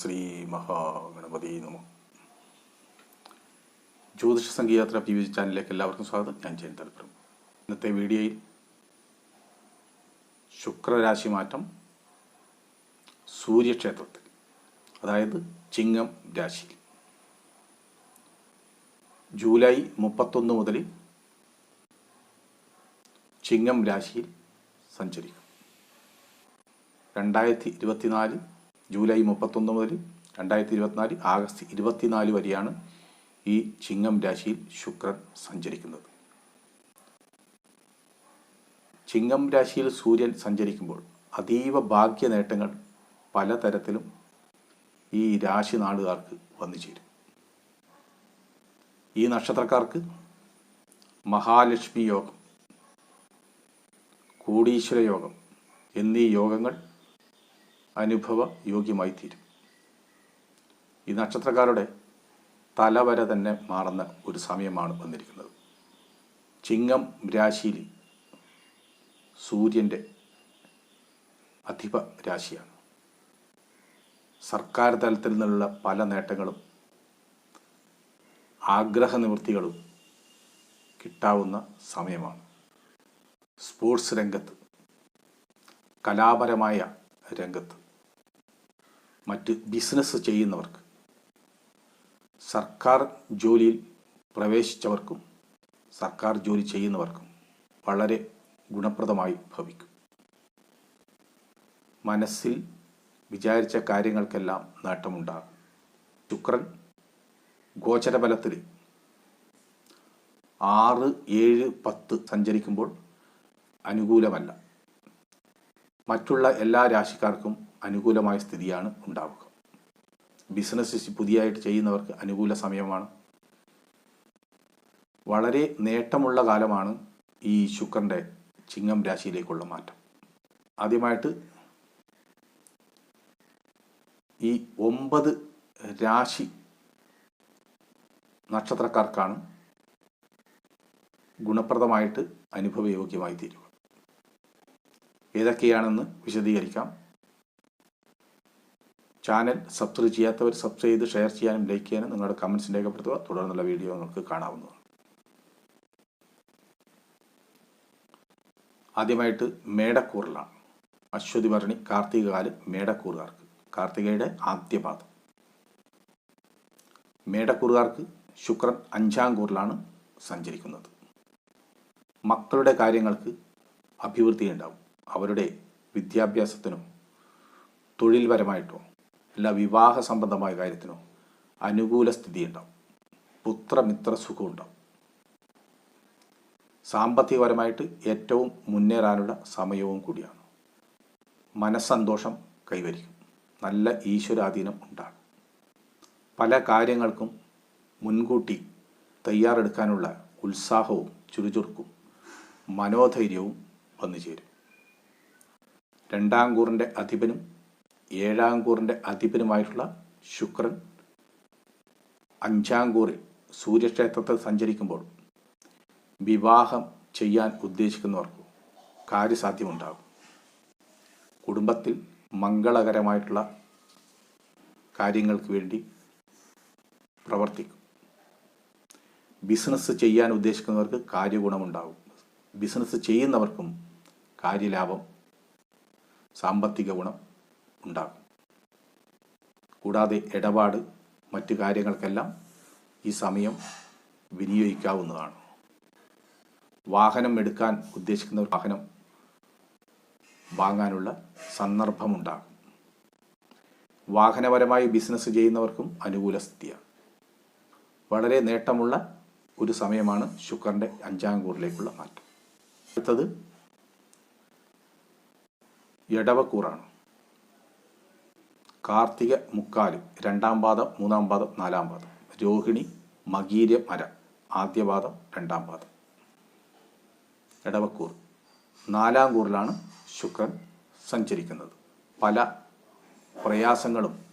ശ്രീ മഹാഗണപതി നമ. ജ്യോതിഷ സംഗീയാത്ര വി ചാനലിലേക്ക് എല്ലാവർക്കും സ്വാഗതം. ഞാൻ ജയൻ തലപ്പുറം. ഇന്നത്തെ വീഡിയോയിൽ ശുക്രരാശി മാറ്റം സൂര്യക്ഷേത്രത്തിൽ അതായത് ചിങ്ങം രാശി ജൂലൈ മുപ്പത്തൊന്ന് മുതൽ ചിങ്ങം രാശിയിൽ സഞ്ചരിക്കും. രണ്ടായിരത്തി ഇരുപത്തിനാല് ജൂലൈ മുപ്പത്തൊന്ന് മുതൽ രണ്ടായിരത്തി ഇരുപത്തിനാല് ആഗസ്റ്റ് ഇരുപത്തിനാല് വരെയാണ് ഈ ചിങ്ങം രാശിയിൽ ശുക്രൻ സഞ്ചരിക്കുന്നത്. ചിങ്ങം രാശിയിൽ സൂര്യൻ സഞ്ചരിക്കുമ്പോൾ അതീവ ഭാഗ്യ നേട്ടങ്ങൾ പലതരത്തിലും ഈ രാശി നാടുകാർക്ക് വന്നു ചേരും. ഈ നക്ഷത്രക്കാർക്ക് മഹാലക്ഷ്മി യോഗം കോടീശ്വര യോഗം എന്നീ യോഗങ്ങൾ അനുഭവ യോഗ്യമായി തീരും ഈ നക്ഷത്രക്കാരുടെ തലവര തന്നെ മാറുന്ന ഒരു സമയമാണ് വന്നിരിക്കുന്നത്. ചിങ്ങം രാശിയിൽ സൂര്യന്റെ അധിപ രാശിയാണ്. സർക്കാർ തലത്തിൽ നിന്നുള്ള പല നേട്ടങ്ങളും ആഗ്രഹ നിവൃത്തികളും കിട്ടാവുന്ന സമയമാണ്. സ്പോർട്സ് രംഗത്ത് കലാപരമായ രംഗത്ത് മറ്റ് ബിസിനസ് ചെയ്യുന്നവർക്ക്. സർക്കാർ ജോലിയിൽ പ്രവേശിച്ചവർക്കും സർക്കാർ ജോലി ചെയ്യുന്നവർക്കും വളരെ ഗുണപ്രദമായി ഭവിക്കും. മനസ്സിൽ വിചാരിച്ച കാര്യങ്ങൾക്കെല്ലാം നേട്ടമുണ്ടാകും. ശുക്രൻ ഗോചരബലത്തിൽ ആറ് ഏഴ് പത്ത് സഞ്ചരിക്കുമ്പോൾ അനുകൂലമല്ല. മറ്റുള്ള എല്ലാ രാശിക്കാർക്കും അനുകൂലമായ സ്ഥിതിയാണ് ഉണ്ടാവുക. ബിസിനസ് പുതിയതായിട്ട് ചെയ്യുന്നവർക്ക് അനുകൂല സമയമാണ്. വളരെ നേട്ടമുള്ള കാലമാണ് ഈ ശുക്രന്റെ ചിങ്ങം രാശിയിലേക്കുള്ള മാറ്റം. ആദ്യമായിട്ട് ഈ ഒമ്പത് രാശി നക്ഷത്രക്കാർക്കാണ് ഗുണപ്രദമായിട്ട് അനുഭവയോഗ്യമായി തീരുക ഏതൊക്കെയാണെന്ന് വിശദീകരിക്കാം. ചാനൽ സബ്സ്ക്രൈബ് ചെയ്യാത്തവർ സബ്സ്ക്രൈബ് ചെയ്ത് ഷെയർ ചെയ്യാനും ലൈക്ക് ചെയ്യാനും നിങ്ങളുടെ കമൻസ് രേഖപ്പെടുത്തുക. തുടർന്നുള്ള വീഡിയോ നിങ്ങൾക്ക് കാണാവുന്നതാണ്. ആദ്യമായിട്ട് മേടക്കൂറിലാണ്. അശ്വതി ഭരണി കാർത്തികകാൽ മേടക്കൂറുകാർക്ക്. കാർത്തികയുടെ ആദ്യപാദം മേടക്കൂറുകാർക്ക് ശുക്രൻ അഞ്ചാം കൂറിലാണ് സഞ്ചരിക്കുന്നത്. മക്കളുടെ കാര്യങ്ങൾക്ക് അഭിവൃദ്ധി ഉണ്ടാവും അവരുടെ വിദ്യാഭ്യാസത്തിനും തൊഴിൽപരമായിട്ടോ അല്ല വിവാഹ സംബന്ധമായ കാര്യത്തിനോ അനുകൂല സ്ഥിതി ഉണ്ടാവും. പുത്രമിത്ര സുഖം ഉണ്ടാവും. സാമ്പത്തികപരമായിട്ട് ഏറ്റവും മുന്നേറാനുള്ള സമയവും കൂടിയാണ്. മനസ്സന്തോഷം കൈവരിക്കും. നല്ല ഈശ്വരാധീനം ഉണ്ടാകും. പല കാര്യങ്ങൾക്കും മുൻകൂട്ടി തയ്യാറെടുക്കാനുള്ള ഉത്സാഹവും ചുരുചുറുക്കും മനോധൈര്യവും വന്നു ചേരും രണ്ടാം കൂറിന്റെ അധിപനും ഏഴാം കൂറിന്റെ അധിപനുമായിട്ടുള്ള ശുക്രൻ അഞ്ചാം കൂറിൽ സൂര്യക്ഷേത്രത്തിൽ സഞ്ചരിക്കുമ്പോൾ വിവാഹം ചെയ്യാൻ ഉദ്ദേശിക്കുന്നവർക്ക് കാര്യസാധ്യമുണ്ടാകും. കുടുംബത്തിൽ മംഗളകരമായിട്ടുള്ള കാര്യങ്ങൾക്ക് വേണ്ടി പ്രവർത്തിക്കും. ബിസിനസ് ചെയ്യാൻ ഉദ്ദേശിക്കുന്നവർക്ക് കാര്യഗുണമുണ്ടാകും. ബിസിനസ് ചെയ്യുന്നവർക്കും കാര്യലാഭം സാമ്പത്തിക ഗുണം ഉണ്ടാകും കൂടാതെ ഇടപാട് മറ്റു കാര്യങ്ങൾക്കെല്ലാം ഈ സമയം വിനിയോഗിക്കാവുന്നതാണ്. വാഹനം എടുക്കാൻ ഉദ്ദേശിക്കുന്ന വാഹനം വാങ്ങാനുള്ള സന്ദർഭമുണ്ടാകും. വാഹനപരമായി ബിസിനസ് ചെയ്യുന്നവർക്കും അനുകൂല സ്ഥിതിയാണ്. വളരെ നേട്ടമുള്ള ഒരു സമയമാണ് ശുക്രന്റെ അഞ്ചാം കൂറിലേക്കുള്ള മാറ്റം. അടുത്തത് എടവക്കൂറാണ് കാർത്തിക മുക്കാൽ രണ്ടാം പാദം മൂന്നാം പാദം നാലാം പാദം. രോഹിണി മകീര മര ആദ്യ പാദം രണ്ടാം പാദം. ഇടവക്കൂർ നാലാം കൂറിലാണ് ശുക്രൻ സഞ്ചരിക്കുന്നത്. പല പ്രയാസങ്ങളും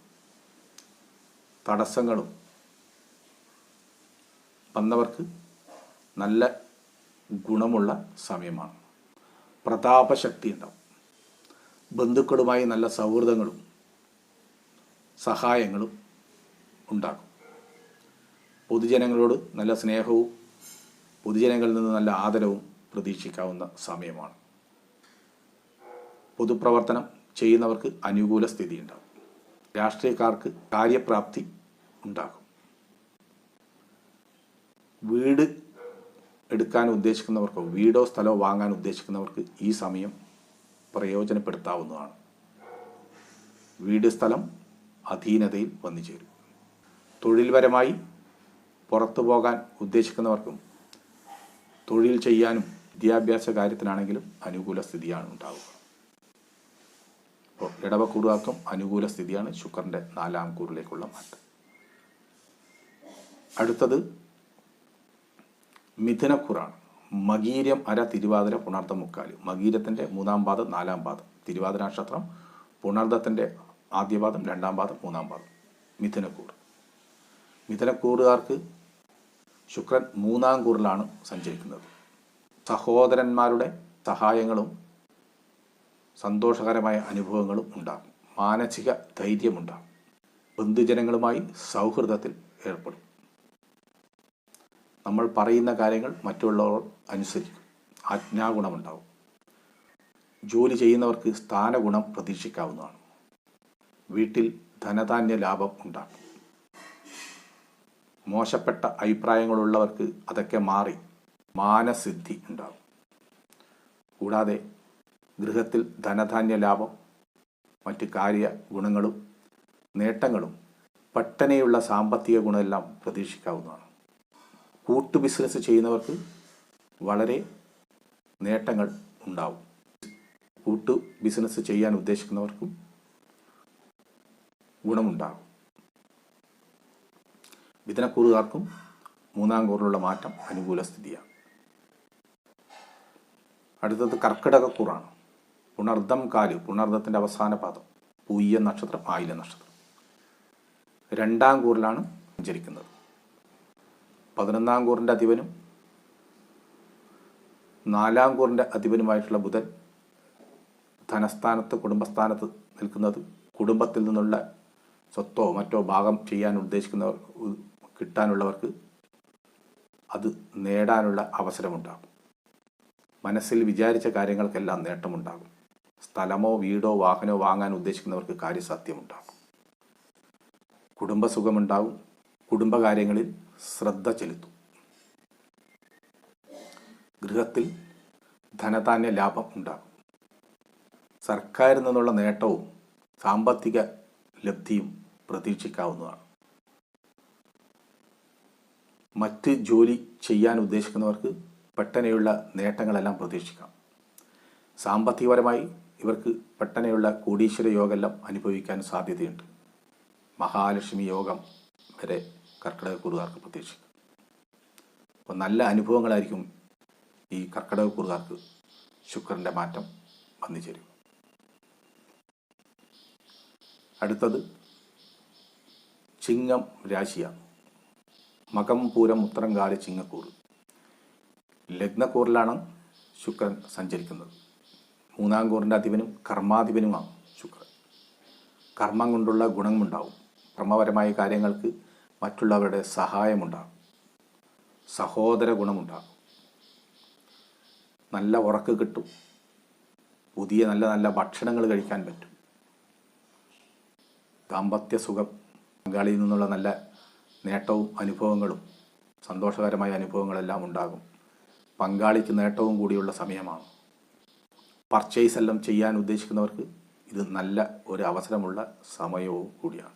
തടസ്സങ്ങളും വന്നവർക്ക് നല്ല ഗുണമുള്ള സമയമാണ്. പ്രതാപശക്തി ഉണ്ടാവും. ബന്ധുക്കളുമായി നല്ല സൗഹൃദങ്ങളും സഹായങ്ങളും ഉണ്ടാകും പൊതുജനങ്ങളോട് നല്ല സ്നേഹവും പൊതുജനങ്ങളിൽ നിന്ന് നല്ല ആദരവും പ്രതീക്ഷിക്കാവുന്ന സമയമാണ്. പൊതുപ്രവർത്തനം ചെയ്യുന്നവർക്ക് അനുകൂല സ്ഥിതി ഉണ്ടാകും രാഷ്ട്രീയക്കാർക്ക് കാര്യപ്രാപ്തി ഉണ്ടാകും. വീട് എടുക്കാൻ ഉദ്ദേശിക്കുന്നവർക്കോ വീടോ സ്ഥലമോ വാങ്ങാൻ ഉദ്ദേശിക്കുന്നവർക്ക് ഈ സമയം പ്രയോജനപ്പെടുത്താവുന്നതാണ്. വീട് സ്ഥലം അധീനതയിൽ വന്നു ചേരും തൊഴിൽപരമായി പുറത്തു പോകാൻ ഉദ്ദേശിക്കുന്നവർക്കും തൊഴിൽ ചെയ്യാനും വിദ്യാഭ്യാസ കാര്യത്തിനാണെങ്കിലും അനുകൂല സ്ഥിതിയാണ് ഉണ്ടാവുക. അപ്പോൾ ഇടവക്കൂറുകാർക്കും അനുകൂല സ്ഥിതിയാണ് ശുക്രന്റെ നാലാം കൂറിലേക്കുള്ള മാറ്റം. അടുത്തത് മിഥുനക്കൂറാണ്. മകീരം അര തിരുവാതിര പുണർദ്ധ മുക്കാൽ. മകീരത്തിന്റെ മൂന്നാം പാദം നാലാം പാദം. തിരുവാതിര നക്ഷത്രം പുണർദത്തിന്റെ ആദ്യ പാദം രണ്ടാം പാദം മൂന്നാം പാദം. മിഥുനക്കൂർ. മിഥുനക്കൂറുകാർക്ക് ശുക്രൻ മൂന്നാം കൂറിലാണ് സഞ്ചരിക്കുന്നത്. സഹോദരന്മാരുടെ സഹായങ്ങളും സന്തോഷകരമായ അനുഭവങ്ങളും ഉണ്ടാകും. മാനസിക ധൈര്യമുണ്ടാകും. ബന്ധുജനങ്ങളുമായി സൗഹൃദത്തിൽ ഏർപ്പെടും. നമ്മൾ പറയുന്ന കാര്യങ്ങൾ മറ്റുള്ളവർ അനുസരിക്കും. ആജ്ഞാഗുണമുണ്ടാവും ജോലി ചെയ്യുന്നവർക്ക് സ്ഥാനഗുണം പ്രതീക്ഷിക്കാവുന്നതാണ്. വീട്ടിൽ ധനധാന്യ ലാഭം ഉണ്ടാകും മോശപ്പെട്ട അഭിപ്രായങ്ങളുള്ളവർക്ക് അതൊക്കെ മാറി മാനസിദ്ധി ഉണ്ടാകും. കൂടാതെ ഗൃഹത്തിൽ ധനധാന്യ ലാഭം മറ്റ് കാര്യ ഗുണങ്ങളും നേട്ടങ്ങളും പട്ടനെയുള്ള സാമ്പത്തിക ഗുണമെല്ലാം പ്രതീക്ഷിക്കാവുന്നതാണ്. കൂട്ടു ബിസിനസ് ചെയ്യുന്നവർക്ക് വളരെ നേട്ടങ്ങൾ ഉണ്ടാവും. കൂട്ടു ബിസിനസ് ചെയ്യാൻ ഉദ്ദേശിക്കുന്നവർക്കും ഗുണമുണ്ടാകും. മിഥുനക്കൂറുകാർക്കും മൂന്നാം കൂറിലുള്ള മാറ്റം അനുകൂല സ്ഥിതിയാണ്. അടുത്തത് കർക്കിടകക്കൂറാണ്. പുണർദം കാൽ പുണർദത്തിന്റെ അവസാന പാദം പൂയ്യ നക്ഷത്രം ആയില നക്ഷത്രം. രണ്ടാം കൂറിലാണ് സഞ്ചരിക്കുന്നത്. പതിനൊന്നാം കൂറിന്റെ അധിപനും നാലാം കൂറിന്റെ അധിപനുമായിട്ടുള്ള ബുധൻ ധനസ്ഥാനത്ത് കുടുംബസ്ഥാനത്ത് നിൽക്കുന്നത് കുടുംബത്തിൽ നിന്നുള്ള സ്വത്തോ മറ്റോ ഭാഗം ചെയ്യാൻ ഉദ്ദേശിക്കുന്നവർ കിട്ടാനുള്ളവർക്ക് അത് നേടാനുള്ള അവസരമുണ്ടാകും. മനസ്സിൽ വിചാരിച്ച കാര്യങ്ങൾക്കെല്ലാം നേട്ടമുണ്ടാകും. സ്ഥലമോ വീടോ വാഹനമോ വാങ്ങാൻ ഉദ്ദേശിക്കുന്നവർക്ക് കാര്യസാധ്യമുണ്ടാകും. കുടുംബസുഖമുണ്ടാകും. കുടുംബകാര്യങ്ങളിൽ ശ്രദ്ധ ചെലുത്തും. ഗൃഹത്തിൽ ധനധാന്യ ലാഭം ഉണ്ടാകും. സർക്കാരിൽ നിന്നുള്ള നേട്ടവും സാമ്പത്തിക ലബ്ധിയും പ്രതീക്ഷിക്കാവുന്നതാണ്. മറ്റ് ജോലി ചെയ്യാൻ ഉദ്ദേശിക്കുന്നവർക്ക് പെട്ടെനെയുള്ള നേട്ടങ്ങളെല്ലാം പ്രതീക്ഷിക്കാം. സാമ്പത്തികപരമായി ഇവർക്ക് പെട്ടെനെയുള്ള കോടീശ്വര യോഗമെല്ലാം അനുഭവിക്കാൻ സാധ്യതയുണ്ട്. മഹാലക്ഷ്മി യോഗം വരെ കർക്കിടകക്കുറുകാർക്ക് പ്രതീക്ഷിക്കാം. അപ്പോൾ നല്ല അനുഭവങ്ങളായിരിക്കും ഈ കർക്കിടകക്കുറുകാർക്ക് ശുക്രന്റെ മാറ്റം വന്നു ചേരും അടുത്തത് ചിങ്ങം രാശിയാണ്. മകം പൂരം ഉത്തരങ്കാല ചിങ്ങക്കൂർ ലഗ്നക്കൂറിലാണ് ശുക്രൻ സഞ്ചരിക്കുന്നത്. മൂന്നാം കൂറിന്റെ അധിപനും കർമാധിപനുമാണ് ശുക്രൻ. കർമ്മം കൊണ്ടുള്ള ഗുണമുണ്ടാവും ക്രമപരമായ കാര്യങ്ങൾക്ക് മറ്റുള്ളവരുടെ സഹായമുണ്ടാകും. സഹോദര ഗുണമുണ്ടാകും. നല്ല ഉറക്ക് കിട്ടും. പുതിയ നല്ല നല്ല ഭക്ഷണങ്ങൾ കഴിക്കാൻ പറ്റും. ദാമ്പത്യ സുഖം പങ്കാളിയിൽ നിന്നുള്ള നല്ല നേട്ടവും അനുഭവങ്ങളും സന്തോഷകരമായ അനുഭവങ്ങളെല്ലാം ഉണ്ടാകും. പങ്കാളിക്ക് നേട്ടവും കൂടിയുള്ള സമയമാണ്. പർച്ചേസ് എല്ലാം ചെയ്യാൻ ഉദ്ദേശിക്കുന്നവർക്ക് ഇത് നല്ല ഒരു അവസരമുള്ള സമയവും കൂടിയാണ്.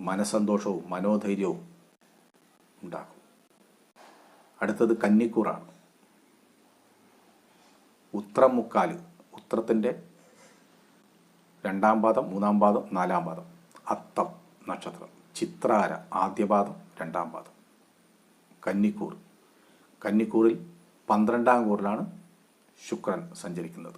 മനസ്സന്തോഷവും മനോധൈര്യവും ഉണ്ടാകും. അടുത്തത് കന്നിക്കൂറാണ്. ഉത്രം മുക്കാൽ ഉത്രത്തിന്റെ രണ്ടാം പാദം മൂന്നാം പാദം നാലാം പാദം. അത്തം. നക്ഷത്രം. ചിത്രാര ആദ്യപാദം രണ്ടാം പാദം. കന്നിക്കൂർ. കന്നിക്കൂറിൽ പന്ത്രണ്ടാം കൂറിലാണ് ശുക്രൻ സഞ്ചരിക്കുന്നത്.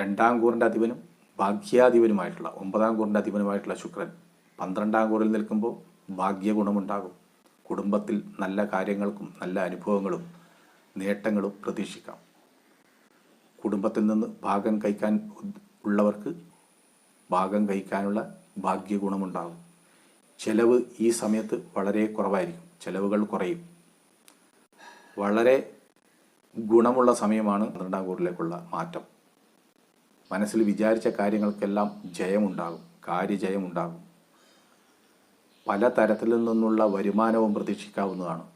രണ്ടാം കൂറിന്റെ അധിപനും ഭാഗ്യാധിപനുമായിട്ടുള്ള ഒമ്പതാം കൂറിന്റെ അധിപനുമായിട്ടുള്ള ശുക്രൻ പന്ത്രണ്ടാം കൂറിൽ നിൽക്കുമ്പോൾ ഭാഗ്യഗുണമുണ്ടാകും. കുടുംബത്തിൽ നല്ല കാര്യങ്ങൾക്കും നല്ല അനുഭവങ്ങളും നേട്ടങ്ങളും പ്രതീക്ഷിക്കാം. കുടുംബത്തിൽ നിന്ന് ഭാഗം കഴിക്കാൻ ഉള്ളവർക്ക് ഭാഗം കഴിക്കാനുള്ള ഭാഗ്യഗുണമുണ്ടാകും. ചെലവ് ഈ സമയത്ത് വളരെ കുറവായിരിക്കും. ചെലവുകൾ കുറയും. വളരെ ഗുണമുള്ള സമയമാണ് പന്ത്രണ്ടാം കൂറിലേക്കുള്ള മാറ്റം. മനസ്സിൽ വിചാരിച്ച കാര്യങ്ങൾക്കെല്ലാം ജയമുണ്ടാകും. കാര്യജയമുണ്ടാകും. പല തരത്തിൽ നിന്നുള്ള വരുമാനവും പ്രതീക്ഷിക്കാവുന്നതാണ്.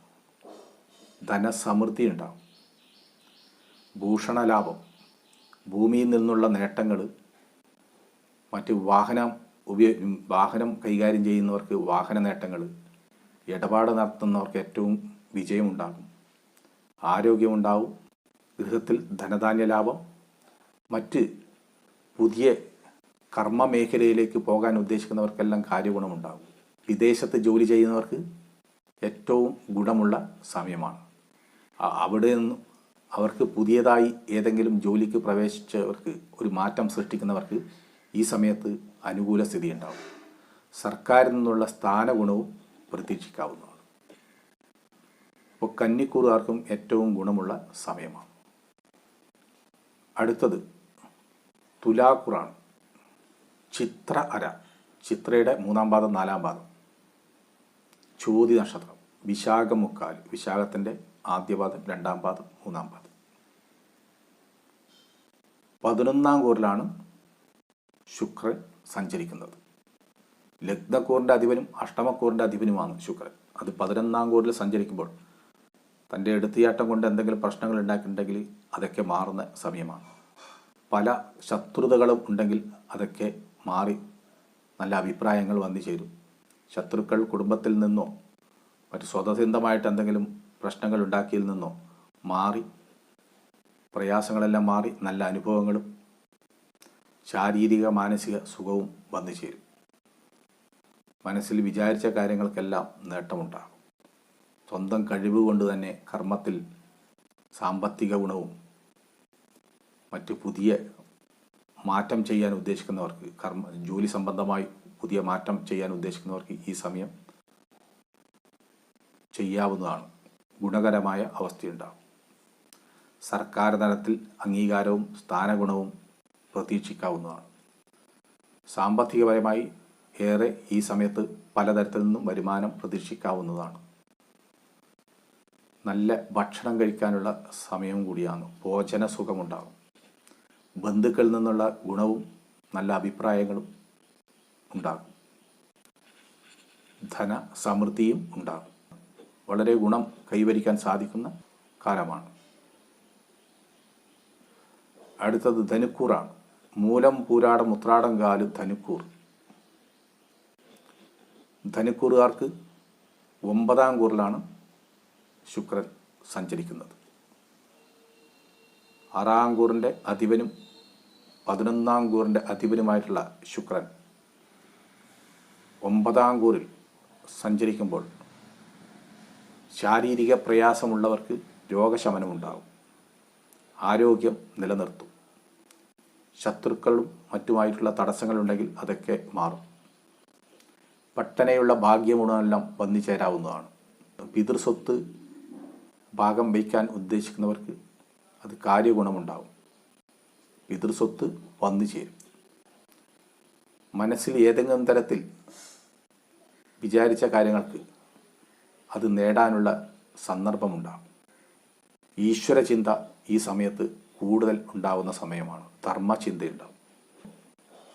ധനസമൃദ്ധി ഉണ്ടാകും. ഭൂഷണലാഭം. ഭൂമിയിൽ നിന്നുള്ള നേട്ടങ്ങൾ മറ്റ് വാഹനം ഉപയോഗ വാഹനം കൈകാര്യം ചെയ്യുന്നവർക്ക് വാഹന നേട്ടങ്ങൾ ഇടപാട് നടത്തുന്നവർക്ക് ഏറ്റവും വിജയമുണ്ടാകും. ആരോഗ്യമുണ്ടാവും ഗൃഹത്തിൽ ധനധാന്യ ലാഭം മറ്റ് പുതിയ കർമ്മ മേഖലയിലേക്ക് പോകാൻ ഉദ്ദേശിക്കുന്നവർക്കെല്ലാം കാര്യഗുണമുണ്ടാകും. വിദേശത്ത് ജോലി ചെയ്യുന്നവർക്ക് ഏറ്റവും ഗുണമുള്ള സമയമാണ്. അവിടെ നിന്ന് അവർക്ക് പുതിയതായി ഏതെങ്കിലും ജോലിക്ക് പ്രവേശിച്ചവർക്ക് ഒരു മാറ്റം സൃഷ്ടിക്കുന്നവർക്ക് ഈ സമയത്ത് അനുകൂല സ്ഥിതി ഉണ്ടാവും സർക്കാരിൽ നിന്നുള്ള സ്ഥാനഗുണവും പ്രതീക്ഷിക്കാവുന്നതാണ്. അപ്പോൾ കന്നിക്കൂറുകാർക്കും ഏറ്റവും ഗുണമുള്ള സമയമാണ്. അടുത്തത് തുലാക്കുറാണ്. ചിത്ര അര ചിത്രയുടെ മൂന്നാം പാദം നാലാം പാദം. ചോതി നക്ഷത്രം വിശാഖം മുക്കാൽ വിശാഖത്തിന്റെ ആദ്യ പാദം രണ്ടാം പാദം മൂന്നാം പാദം. പതിനൊന്നാം കൂറിലാണ് ശുക്രൻ സഞ്ചരിക്കുന്നത്. ലഗ്നക്കൂറിന്റെ അധിപനും അഷ്ടമക്കൂറിന്റെ അധിപനുമാണ് ശുക്രൻ. അത് പതിനൊന്നാം കൂറിൽ സഞ്ചരിക്കുമ്പോൾ തന്റെ എടുത്തിയാട്ടം കൊണ്ട് എന്തെങ്കിലും പ്രശ്നങ്ങൾ ഉണ്ടാക്കിയിട്ടുണ്ടെങ്കിൽ അതൊക്കെ മാറുന്ന സമയമാണ്. പല ശത്രുതകളും ഉണ്ടെങ്കിൽ അതൊക്കെ മാറി നല്ല അഭിപ്രായങ്ങൾ വന്നു ചേരും. ശത്രുക്കൾ കുടുംബത്തിൽ നിന്നോ മറ്റ് സ്വതസിദ്ധമായിട്ട് എന്തെങ്കിലും പ്രശ്നങ്ങൾ ഉണ്ടാക്കിയതിൽ നിന്നോ മാറി പ്രയാസങ്ങളെല്ലാം മാറി നല്ല അനുഭവങ്ങളും ശാരീരിക മാനസിക സുഖവും വന്നു ചേരും. മനസ്സിൽ വിചാരിച്ച കാര്യങ്ങൾക്കെല്ലാം നേട്ടമുണ്ടാകും. സ്വന്തം കഴിവ് കൊണ്ട് തന്നെ കർമ്മത്തിൽ സാമ്പത്തിക ഗുണവും മറ്റ് പുതിയ മാറ്റം ചെയ്യാൻ ഉദ്ദേശിക്കുന്നവർക്ക് കർമ്മ ജോലി സംബന്ധമായി പുതിയ മാറ്റം ചെയ്യാൻ ഉദ്ദേശിക്കുന്നവർക്ക് ഈ സമയം ചെയ്യാവുന്നതാണ്. ഗുണകരമായ അവസ്ഥയുണ്ടാകും. സർക്കാർ തലത്തിൽ അംഗീകാരവും സ്ഥാനഗുണവും പ്രതീക്ഷിക്കാവുന്നതാണ്. സാമ്പത്തികപരമായി ഏറെ ഈ സമയത്ത് പലതരത്തിൽ നിന്നും വരുമാനം പ്രതീക്ഷിക്കാവുന്നതാണ്. നല്ല ഭക്ഷണം കഴിക്കാനുള്ള സമയവും കൂടിയാണ്. ഭോജന സുഖമുണ്ടാകും ബന്ധുക്കളിൽ നിന്നുള്ള ഗുണവും നല്ല അഭിപ്രായങ്ങളും ഉണ്ടാകും. ധന സമൃദ്ധിയും ഉണ്ടാകും. വളരെ ഗുണം കൈവരിക്കാൻ സാധിക്കുന്ന കാലമാണ്. അടുത്തത് ധനുക്കൂറാണ്. മൂലം പൂരാടം ഉത്രാടം കാൽ ധനുക്കൂർ. ധനുക്കൂറുകാർക്ക് ഒമ്പതാം കൂറിലാണ് ശുക്രൻ സഞ്ചരിക്കുന്നത്. ആറാം കൂറിന്റെ അധിപനും പതിനൊന്നാം കൂറിന്റെ അധിപനുമായിട്ടുള്ള ശുക്രൻ ഒമ്പതാം കൂറിൽ സഞ്ചരിക്കുമ്പോൾ ശാരീരിക പ്രയാസമുള്ളവർക്ക് രോഗശമനമുണ്ടാകും ആരോഗ്യം നിലനിർത്തും. ശത്രുക്കളും മറ്റുമായിട്ടുള്ള തടസ്സങ്ങളുണ്ടെങ്കിൽ അതൊക്കെ മാറും. പട്ടനയുള്ള ഭാഗ്യമുണമെല്ലാം വന്നു ചേരാവുന്നതാണ്. പിതൃസ്വത്ത് ഭാഗം വയ്ക്കാൻ ഉദ്ദേശിക്കുന്നവർക്ക് അത് കാര്യഗുണമുണ്ടാവും. പിതൃസ്വത്ത് വന്നു ചേരും. മനസ്സിൽ ഏതെങ്കിലും തരത്തിൽ വിചാരിച്ച കാര്യങ്ങൾക്ക് അത് നേടാനുള്ള സന്ദർഭമുണ്ടാകും. ഈശ്വരചിന്ത ഈ സമയത്ത് കൂടുതൽ ഉണ്ടാകുന്ന സമയമാണ്. ധർമ്മചിന്തയുണ്ടാകും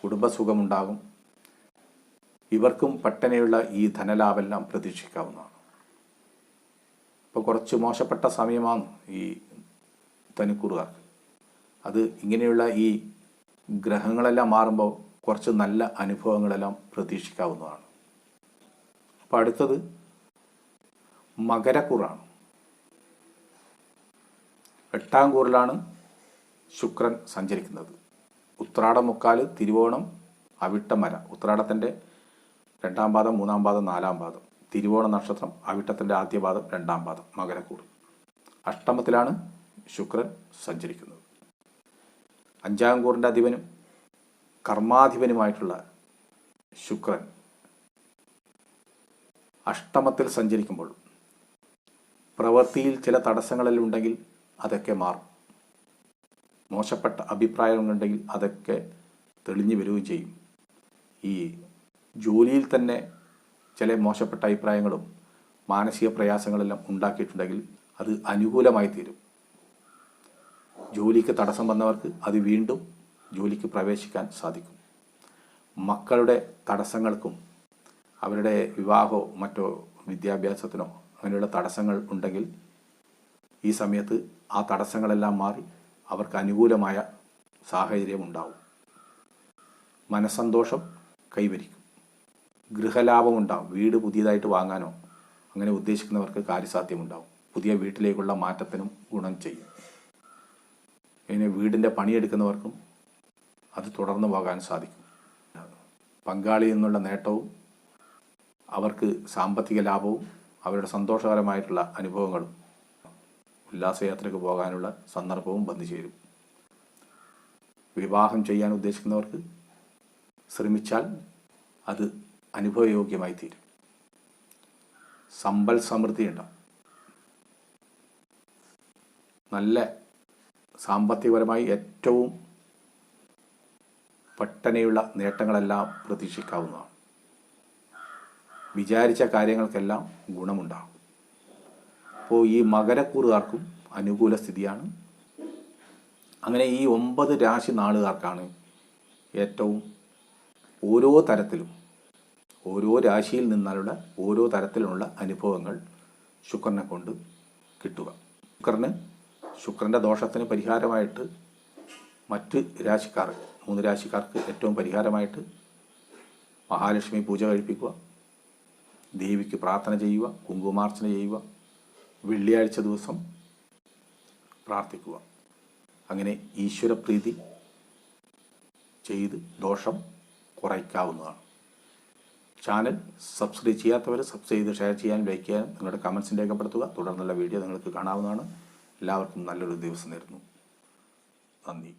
കുടുംബസുഖമുണ്ടാകും. ഇവർക്കും പെട്ടെന്നുള്ള ഈ ധനലാഭെല്ലാം പ്രതീക്ഷിക്കാവുന്നതാണ്. ഇപ്പോൾ കുറച്ച് മോശപ്പെട്ട സമയമാണ് ഈ തനിക്കൂറുകാർക്ക് അത് ഇങ്ങനെയുള്ള ഈ ഗ്രഹങ്ങളെല്ലാം മാറുമ്പോൾ കുറച്ച് നല്ല അനുഭവങ്ങളെല്ലാം പ്രതീക്ഷിക്കാവുന്നതാണ്. അപ്പോൾ അടുത്തത് മകരക്കൂറാണ്. എട്ടാം കൂറിലാണ് ശുക്രൻ സഞ്ചരിക്കുന്നത്. ഉത്രാടം മുക്കാൽ തിരുവോണം അവിട്ടമര. ഉത്രാടത്തിന്റെ രണ്ടാം പാദം മൂന്നാം പാദം നാലാം പാദം. തിരുവോണ നക്ഷത്രം അവിട്ടത്തിന്റെ ആദ്യ പാദം രണ്ടാം പാദം മകരക്കൂട്. അഷ്ടമത്തിലാണ് ശുക്രൻ സഞ്ചരിക്കുന്നത്. അഞ്ചാം കൂറിന്റെ അധിപനും കർമാധിപനുമായിട്ടുള്ള ശുക്രൻ അഷ്ടമത്തിൽ സഞ്ചരിക്കുമ്പോൾ പ്രവൃത്തിയിൽ ചില തടസ്സങ്ങളെല്ലാം ഉണ്ടെങ്കിൽ അതൊക്കെ മാറും. മോശപ്പെട്ട അഭിപ്രായങ്ങളുണ്ടെങ്കിൽ അതൊക്കെ തെളിഞ്ഞു വരികയും ചെയ്യും. ഈ ജോലിയിൽ തന്നെ ചില മോശപ്പെട്ട അഭിപ്രായങ്ങളും മാനസിക പ്രയാസങ്ങളെല്ലാം ഉണ്ടാക്കിയിട്ടുണ്ടെങ്കിൽ അത് അനുകൂലമായി തീരും. ജോലിക്ക് തടസ്സം വന്നവർക്ക് അത് വീണ്ടും ജോലിക്ക് പ്രവേശിക്കാൻ സാധിക്കും. മക്കളുടെ തടസ്സങ്ങൾക്കും അവരുടെ വിവാഹമോ മറ്റോ വിദ്യാഭ്യാസത്തിനോ അങ്ങനെയുള്ള തടസ്സങ്ങൾ ഉണ്ടെങ്കിൽ ഈ സമയത്ത് ആ തടസ്സങ്ങളെല്ലാം മാറി അവർക്ക് അനുകൂലമായ സാഹചര്യം ഉണ്ടാവും. മനസ്സന്തോഷം കൈവരിക്കും. ഗൃഹലാഭം ഉണ്ടാവും. വീട് പുതിയതായിട്ട് വാങ്ങാനോ അങ്ങനെ ഉദ്ദേശിക്കുന്നവർക്ക് കാര്യസാധ്യമുണ്ടാവും. പുതിയ വീട്ടിലേക്കുള്ള മാറ്റത്തിനും ഗുണം ചെയ്യും. ഇനി വീടിന്റെ പണിയെടുക്കുന്നവർക്കും അത് തുടർന്നു പോകാൻ സാധിക്കും. പങ്കാളിയിൽ നിന്നുള്ള നേട്ടവും അവർക്ക് സാമ്പത്തിക ലാഭവും അവരുടെ സന്തോഷകരമായിട്ടുള്ള അനുഭവങ്ങളും ഉല്ലാസയാത്രയ്ക്ക് പോകാനുള്ള സന്ദർഭവും വന്നു ചേരും. വിവാഹം ചെയ്യാൻ ഉദ്ദേശിക്കുന്നവർക്ക് ശ്രമിച്ചാൽ അത് അനുഭവയോഗ്യമായി തീരും. സമ്പൽ സമൃദ്ധി ഉണ്ടാവും. നല്ല സാമ്പത്തികപരമായി ഏറ്റവും പെട്ടനെയുള്ള നേട്ടങ്ങളെല്ലാം പ്രതീക്ഷിക്കാവുന്നതാണ്. വിചാരിച്ച കാര്യങ്ങൾക്കെല്ലാം ഗുണമുണ്ടാകും അപ്പോൾ ഈ മകരക്കൂറുകാർക്കും അനുകൂല സ്ഥിതിയാണ്. അങ്ങനെ ഈ ഒമ്പത് രാശി നാളുകാർക്കാണ് ഏറ്റവും ഓരോ തരത്തിലും ഓരോ രാശിയിൽ നിന്നുള്ള ഓരോ തരത്തിലുള്ള അനുഭവങ്ങൾ ശുക്രനെ കൊണ്ട് കിട്ടുക. ശുക്രന് ശുക്രന്റെ ദോഷത്തിന് പരിഹാരമായിട്ട് മറ്റ് രാശിക്കാർ മൂന്ന് രാശിക്കാർക്ക് ഏറ്റവും പരിഹാരമായിട്ട് മഹാലക്ഷ്മി പൂജ കഴിപ്പിക്കുക ദേവിക്ക് പ്രാർത്ഥന ചെയ്യുക കുങ്കുമാർച്ചന ചെയ്യുക വെള്ളിയാഴ്ച ദിവസം പ്രാർത്ഥിക്കുക. അങ്ങനെ ഈശ്വരപ്രീതി ചെയ്ത് ദോഷം കുറയ്ക്കാവുന്നതാണ്. ചാനൽ സബ്സ്ക്രൈബ് ചെയ്യാത്തവർ സബ്സ്ക്രൈബ് ചെയ്ത് ഷെയർ ചെയ്യാനും ലൈക്ക് ചെയ്യാനും നിങ്ങളുടെ കമൻസ് രേഖപ്പെടുത്തുക. തുടർന്നുള്ള വീഡിയോ നിങ്ങൾക്ക് കാണാവുന്നതാണ്. എല്ലാവർക്കും നല്ലൊരു ദിവസം നേരുന്നു. നന്ദി.